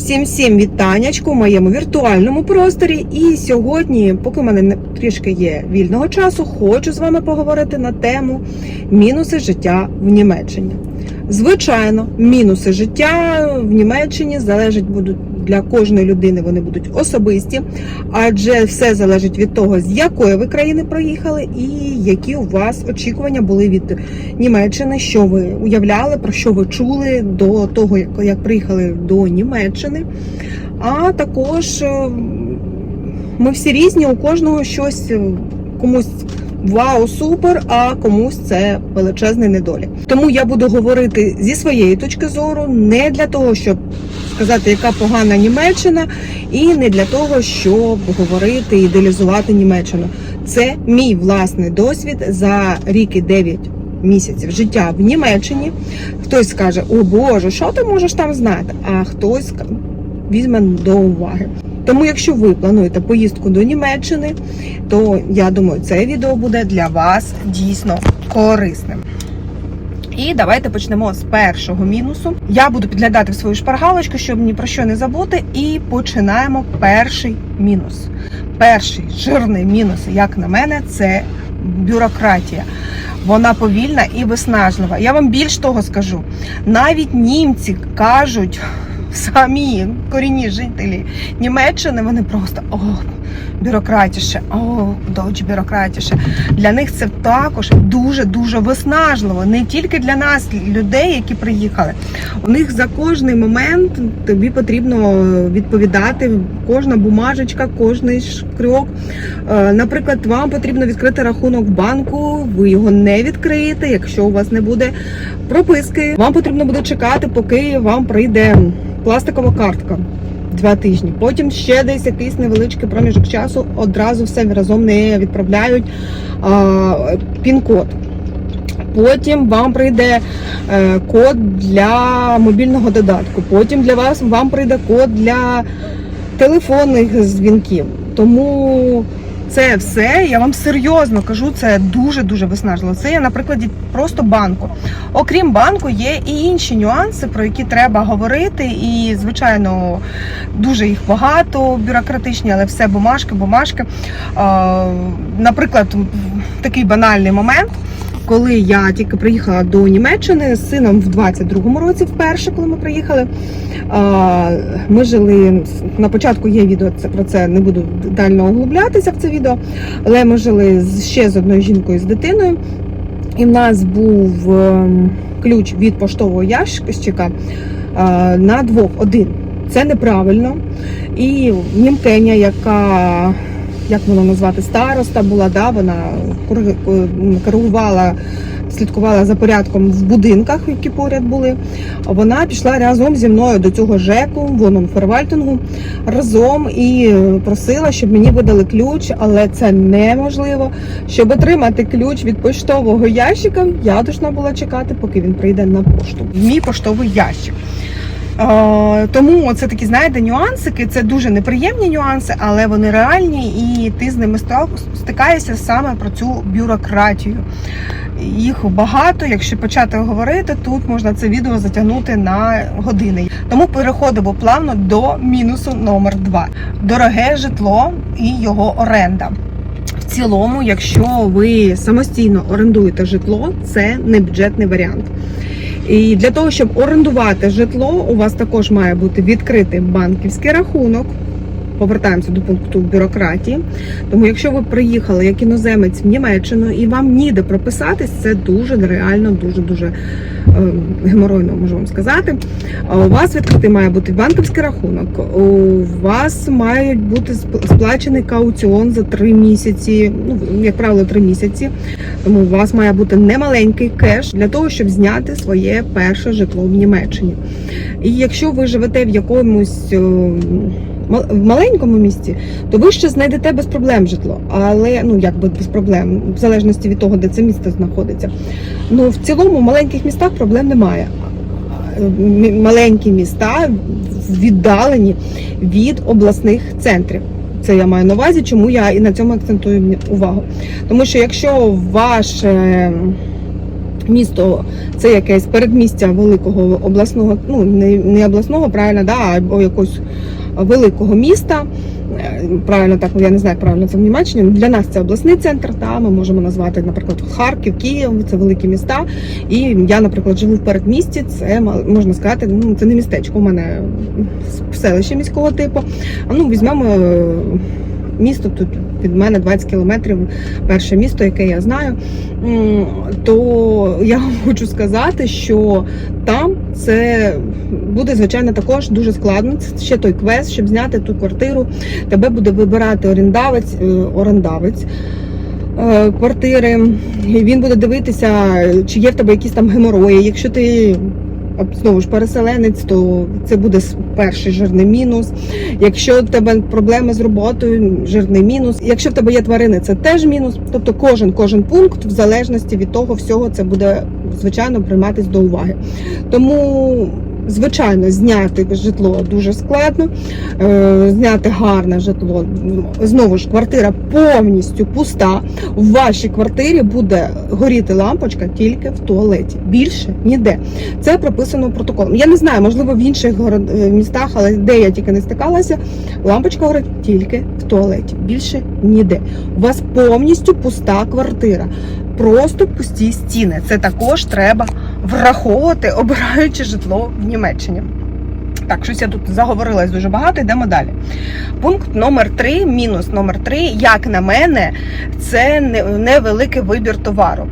Всім всім вітаннячку в моєму віртуальному просторі. І сьогодні, поки в мене не- трішки є вільного часу, хочу з вами поговорити на тему мінуси життя в Німеччині. Звичайно, мінуси життя в Німеччині залежать будуть для кожної людини. Вони будуть особисті, адже все залежить від того, з якої ви країни приїхали, і які у вас очікування були від Німеччини, що ви уявляли, про що ви чули до того, як, як приїхали до Німеччини. А також е, ми всі різні, у кожного щось е, комусь. Вау, супер! А комусь це величезний недолік. Тому я буду говорити зі своєї точки зору, не для того, щоб сказати, яка погана Німеччина, і не для того, щоб говорити і ідеалізувати Німеччину. Це мій власний досвід за рік і 9 місяців життя в Німеччині. Хтось скаже, о Боже, що ти можеш там знати? А хтось візьме до уваги. Тому, якщо ви плануєте поїздку до Німеччини, то я думаю, це відео буде для вас дійсно корисним. І давайте почнемо з першого мінусу. Я буду підглядати в свою шпаргалочку, щоб ні про що не забути. І починаємо перший мінус. Перший жирний мінус, як на мене, це бюрократія. Вона повільна і виснажлива. Я вам більш того скажу. Навіть німці кажуть, самі корінні жителі Німеччини, вони просто о, бюрократіше, о, доч бюрократіше. Для них це також дуже дуже виснажливо. Не тільки для нас, людей, які приїхали. У них за кожний момент тобі потрібно відповідати. Кожна бумажечка, кожний шкрьок. Е, Наприклад, вам потрібно відкрити рахунок банку, ви його не відкриєте, якщо у вас не буде прописки. Вам потрібно буде чекати, поки вам прийде пластикова картка. Два тижні. Потім ще десь якийсь невеличкий проміжок часу одразу все разом не відправляють пін-код. Потім вам прийде е, код для мобільного додатку. Потім для вас вам прийде код для телефонних дзвінків. Тому це все, я вам серйозно кажу, це дуже дуже виснажливо. Це є на прикладі просто банку. Окрім банку, є і інші нюанси, про які треба говорити. І, звичайно, дуже їх багато, бюрократичні, але все бумажки, бумажки. Наприклад, такий банальний момент. Коли я тільки приїхала до Німеччини з сином в 22-му році, вперше, коли ми приїхали, ми жили на початку. Є відео це про це не буду детально углублятися в це відео, але ми жили ще з одною жінкою з дитиною, і в нас був ем, ключ від поштового ящика на двох один. Це неправильно. І німкеня, яка як воно назвати, староста була, да, вона коригувала, слідкувала за порядком в будинках, які поряд були. Вона пішла разом зі мною до цього ЖЕКу, воно Фервальтингу, разом і просила, щоб мені видали ключ, але це неможливо. Щоб отримати ключ від поштового ящика, я должна була чекати, поки він прийде на пошту. Мій поштовий ящик. Е, Тому це такі, знаєте, нюансики. Це дуже неприємні нюанси, але вони реальні, і ти з ними стикаєшся саме про цю бюрократію. Їх багато. Якщо почати говорити, тут можна це відео затягнути на години. Тому переходимо плавно до мінусу номер 2. Дороге житло і його оренда. В цілому, якщо ви самостійно орендуєте житло, це не бюджетний варіант. І для того, щоб орендувати житло, у вас також має бути відкритий банківський рахунок. Повертаємося до пункту бюрократії. Тому, якщо ви приїхали як іноземець в Німеччину і вам ніде прописатись, це дуже нереально, дуже дуже геморойно, можу вам сказати. У вас відкритий має бути банківський рахунок. У вас мають бути сплачений кауціон за три місяці. Ну як правило, три місяці. Тому у вас має бути немаленький кеш для того, щоб зняти своє перше житло в Німеччині. І якщо ви живете в якомусь мал- в маленькому місті, то ви ще знайдете без проблем житло. Але ну якби без проблем, в залежності від того, де це місто знаходиться. Ну в цілому в маленьких містах проблем немає. Маленькі міста віддалені від обласних центрів. Це я маю на увазі, чому я і на цьому акцентую увагу. Тому що якщо ваш е, місто це якесь передмістя великого обласного, ну не, обласного, правильно, да, або якогось великого міста. Е, Правильно так, я не знаю, як правильно це в Німеччині. Для нас це обласний центр. Та ми можемо назвати, наприклад, Харків, Київ, це великі міста. І я, наприклад, живу в передмісті. Це можна сказати, ну це не містечко. У мене селище міського типу. А ну візьмемо е, місто тут від мене 20 кілометрів. Перше місто, яке я знаю. То я хочу сказати, що там це буде звичайно також дуже складно. Це ще той квест, щоб зняти ту квартиру. Тебе буде вибирати орендавець, е, орендавець. е, Квартири, він буде дивитися, чи є в тебе якісь там геморої. Якщо ти знову ж переселенець, то це буде перший жирний мінус. Якщо в тебе проблеми з роботою, жирний мінус. Якщо в тебе є тварини, це теж мінус. Тобто кожен кожен пункт, в залежності від того всього, це буде звичайно прийматись до уваги. Тому. Звичайно, зняти житло дуже складно. Е, Зняти гарне житло. Знову ж квартира повністю пуста. В вашій квартирі буде горіти лампочка тільки в туалеті. Більше ніде. Це прописано протоколом. Я не знаю, можливо, в інших е, містах, але де я тільки не стикалася, лампочка горить тільки в туалеті. Більше ніде. У вас повністю пуста квартира. Просто пусті стіни. Це також треба враховувати, обираючи житло в Німеччині. Так, щось я тут заговорилась дуже багато, йдемо далі. Пункт номер 3, мінус номер 3, як на мене, це невеликий вибір товару.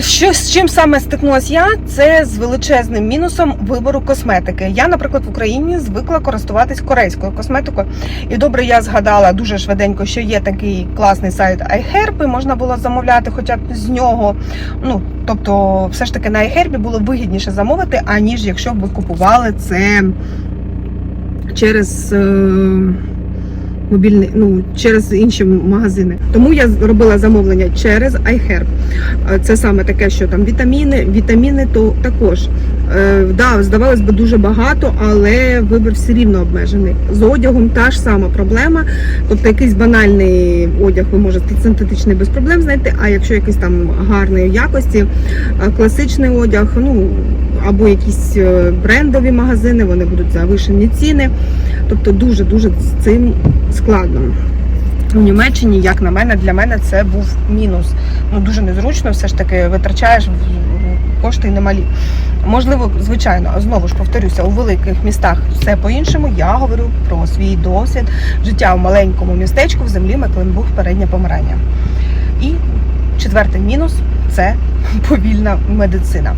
Що з чим саме стикнулася я? Це з величезним мінусом вибору косметики. Я, наприклад, в Україні звикла користуватись корейською косметикою. І добре, я згадала дуже швиденько, що є такий класний сайт iHerb, і можна було замовляти хоча б з нього. Ну, тобто, все ж таки на iHerb було вигідніше замовити, аніж якщо б ви купували це через. е, Мобільний, ну через інші магазини. Тому я робила замовлення через iHerb. Е, Це саме таке, що там вітаміни, вітаміни то також. Е, да, здавалось би, дуже багато, але вибір все рівно обмежений. З одягом та ж сама проблема. Тобто якийсь банальний одяг ви можете синтетичний без проблем знайти, а якщо якийсь там гарної якості, е, класичний одяг, ну або якісь брендові магазини, вони будуть завишені ціни. Тобто дуже-дуже з цим складно. У Німеччині, як на мене, для мене це був мінус. Ну дуже незручно, все ж таки витрачаєш в- в- кошти немалі. Можливо, звичайно, знову ж повторюся, у великих містах все по-іншому. Я говорю про свій досвід життя в маленькому містечку в землі Мекленбург, переднє помирання. І четвертий мінус це повільна медицина.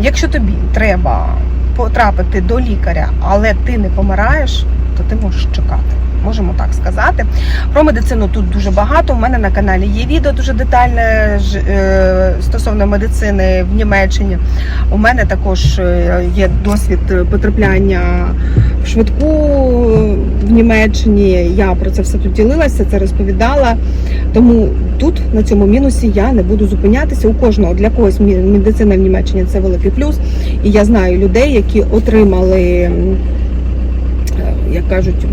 Якщо тобі треба потрапити до лікаря, але ти не помираєш, то ти можеш чекати. Можемо так сказати. Про медицину тут дуже багато. У мене на каналі є відео дуже детальне е, стосовно медицини в Німеччині. У мене також е, є досвід потрапляння в швидку в Німеччині. Я про це все тут ділилася, це розповідала. Тому тут на цьому мінусі я не буду зупинятися. У кожного для когось медицина в Німеччині це великий плюс. І я знаю людей, які отримали, е, як кажуть,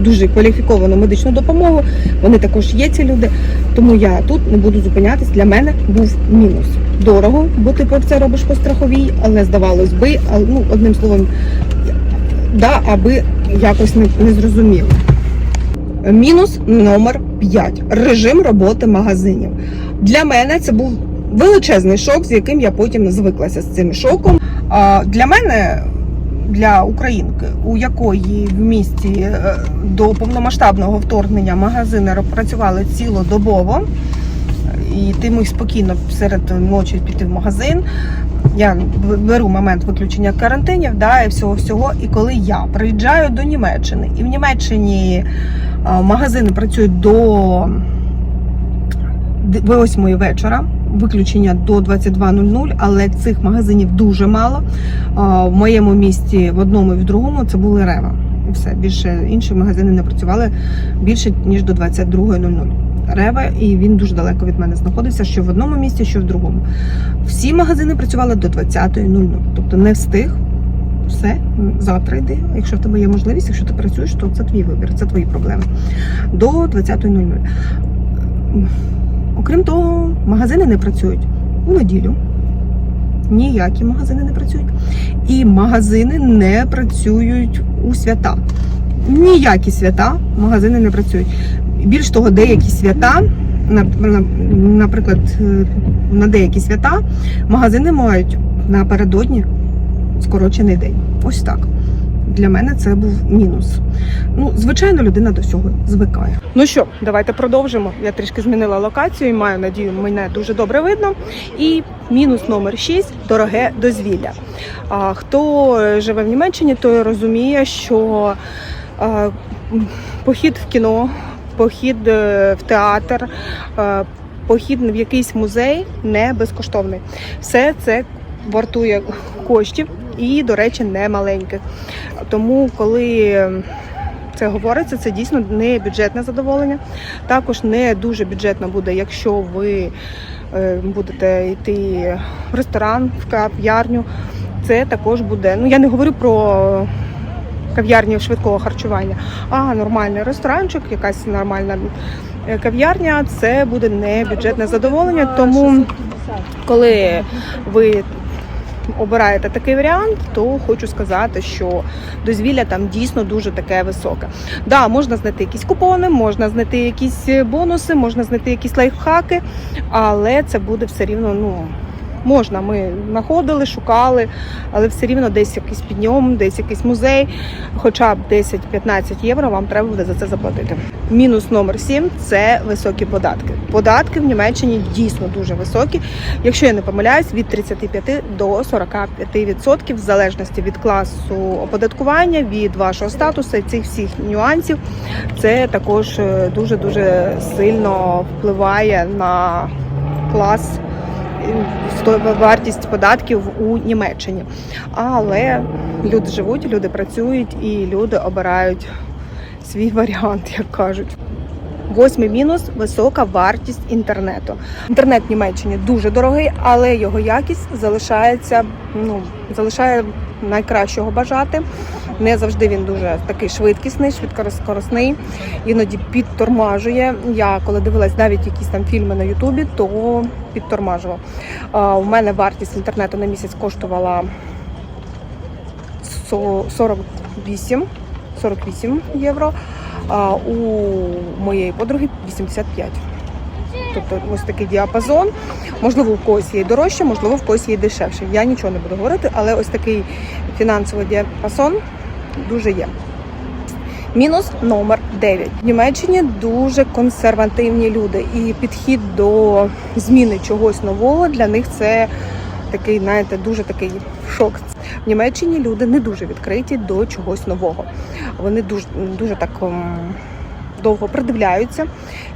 дуже кваліфіковану медичну допомогу. Вони також є ці люди. Тому я тут не буду зупинятись. Для мене був мінус. Дорого, бо ти про це робиш по страховій, але здавалось би, а, ну одним словом, да, аби якось не, не зрозуміло. Мінус номер 5. Режим роботи магазинів. Для мене це був величезний шок, з яким я потім звиклася з цим шоком. Для мене, для українки, у якої в місті е, до повномасштабного вторгнення магазини працювали цілодобово, і ти міг спокійно серед ночі піти в магазин. Я беру момент виключення карантинів, да, і всього всього. І коли я приїжджаю до Німеччини, і в Німеччині магазини працюють до 8 вечора, виключення до 22.00, але цих магазинів дуже мало. В моєму місті в одному і в другому це були рева. І все більше інші магазини не працювали більше ніж до 22.00. Рева, і він дуже далеко від мене знаходився, що в одному місті, що в другому. Всі магазини працювали до 20.00, тобто не встиг. Все, завтра йди. Якщо в тебе є можливість, якщо ти працюєш, то це твій вибір, це твої проблеми. До 20.00. Окрім того, магазини не працюють. у неділю. Ніякі магазини не працюють. І магазини не працюють у свята. Ніякі свята магазини не працюють. Більш того, деякі свята, наприклад, е, на деякі свята магазини мають напередодні скорочений день. Ось так. Для мене це був мінус. Ну, звичайно, людина до цього звикає. Ну що, давайте продовжимо. Я трішки змінила локацію і маю надію, мене дуже добре видно. І мінус номер 6 дороге дозвілля. А хто живе в Німеччині, той розуміє, що а, похід в кіно, похід е, в театр, е, похід в якийсь музей не безкоштовний. Все це вартує коштів і, до речі, не маленьких. Тому, коли це говориться, це дійсно не бюджетне задоволення. Також не дуже бюджетно буде, якщо ви е, будете йти в ресторан, в кав'ярню. Це також буде. Ну я не говорю про кав'ярні швидкого харчування, а нормальний ресторанчик, якась нормальна е, кав'ярня. Це буде не бюджетне задоволення. Тому коли ви обираєте такий варіант, то хочу сказати, що дозвілля там дійсно дуже таке високе. Да, можна знайти якісь купони, можна знайти якісь бонуси, можна знайти якісь лайфхаки, але це буде все рівно, ну. Можна, ми знаходили, шукали, але все рівно десь якийсь підйом, десь якийсь музей, хоча б 10-15 євро вам треба буде за це заплатити. Мінус номер 7 – це високі податки. Податки в Німеччині дійсно дуже високі. Якщо я не помиляюсь, від 35 до 45% в залежності від класу оподаткування, від вашого статусу, цих всіх нюансів. Це також дуже дуже сильно впливає на клас вартість податків у Німеччині. Але люди живуть, люди працюють і люди обирають свій варіант, як кажуть. Восьмий мінус висока вартість інтернету. Інтернет в Німеччині дуже дорогий, але його якість залишається, ну залишає найкращого бажати. Не завжди він дуже такий швидкісний, швидкоскоросний, іноді підтормажує. Я коли дивилась навіть якісь там фільми на Ютубі, то підтормажував. У мене вартість інтернету на місяць коштувала 48, 48 євро, а у моєї подруги 85. Тобто ось такий діапазон. Можливо, у когось є дорожче, можливо, в когось є дешевше. Я нічого не буду говорити, але ось такий фінансовий діапазон дуже є. Мінус номер 9. В Німеччині дуже консервативні люди, і підхід до зміни чогось нового для них це такий, знаєте, дуже такий шок. В Німеччині люди не дуже відкриті до чогось нового. Вони дуже дуже так ем, довго придивляються,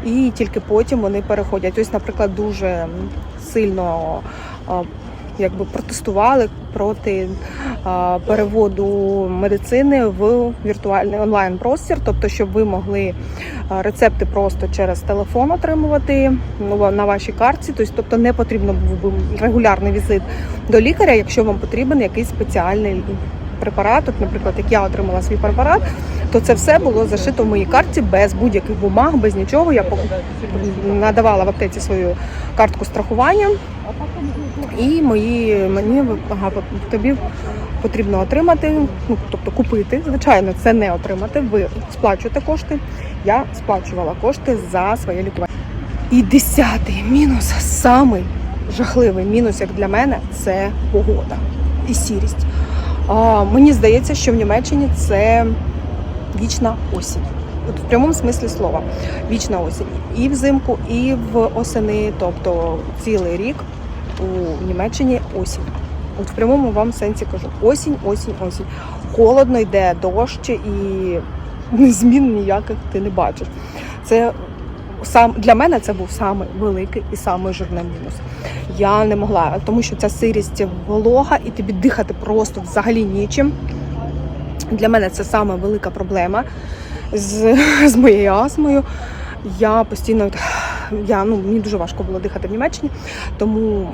і тільки потім вони переходять. Ось, наприклад, дуже сильно а, якби протестували проти а, переводу медицини в віртуальний онлайн простір, тобто, щоб ви могли рецепти просто через телефон отримувати ну, на вашій картці. Тобто, тобто не потрібно був би регулярний візит до лікаря, якщо вам потрібен якийсь спеціальний препарат. От, наприклад, як я отримала свій препарат, то це все було зашито в моїй картці без будь-яких бумаг, без нічого. Я надавала в аптеці свою картку страхування. І мої мені ага, тобі потрібно отримати, ну тобто купити. Звичайно, це не отримати. Ви сплачуєте кошти. Я сплачувала кошти за своє лікування. І десятий мінус, самий жахливий мінус, як для мене, це погода і сірість. А, мені здається, що в Німеччині це вічна осінь. От в прямому смислі слова вічна осінь. І взимку, і в осени, тобто цілий рік у Німеччині осінь. От в прямому вам сенсі кажу: осінь, осінь, осінь. Холодно йде дощ і змін ніяких ти не бачиш. Це сам для мене це був самий великий і самий жирний мінус. Я не могла, тому що ця сирість волога, і тобі дихати просто взагалі нічим. Для мене це саме велика проблема з, з моєю астмою. Я постійно я, ну, мені дуже важко було дихати в Німеччині, тому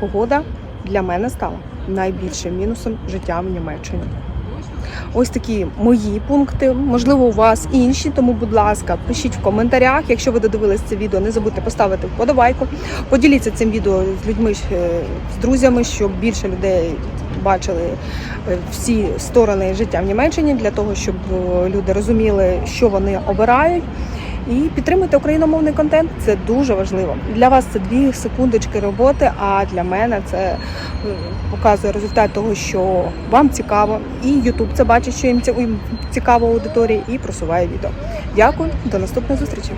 погода для мене стала найбільшим мінусом життя в Німеччині. Ось такі мої пункти. Можливо, у вас інші. Тому, будь ласка, пишіть в коментарях. Якщо ви додивились це відео, не забудьте поставити вподобайку. Поділіться цим відео з людьми, е, з друзями, щоб більше людей бачили е, всі сторони життя в Німеччині для того, щоб е, люди розуміли, що вони обирають. І підтримуйте україномовний контент. Це дуже важливо. Для вас це дві секундочки роботи. А для мене це е, показує результат того, що вам цікаво, і YouTube це бачить, що їм цікаво аудиторії, і просуває відео. Дякую, до наступної зустрічі.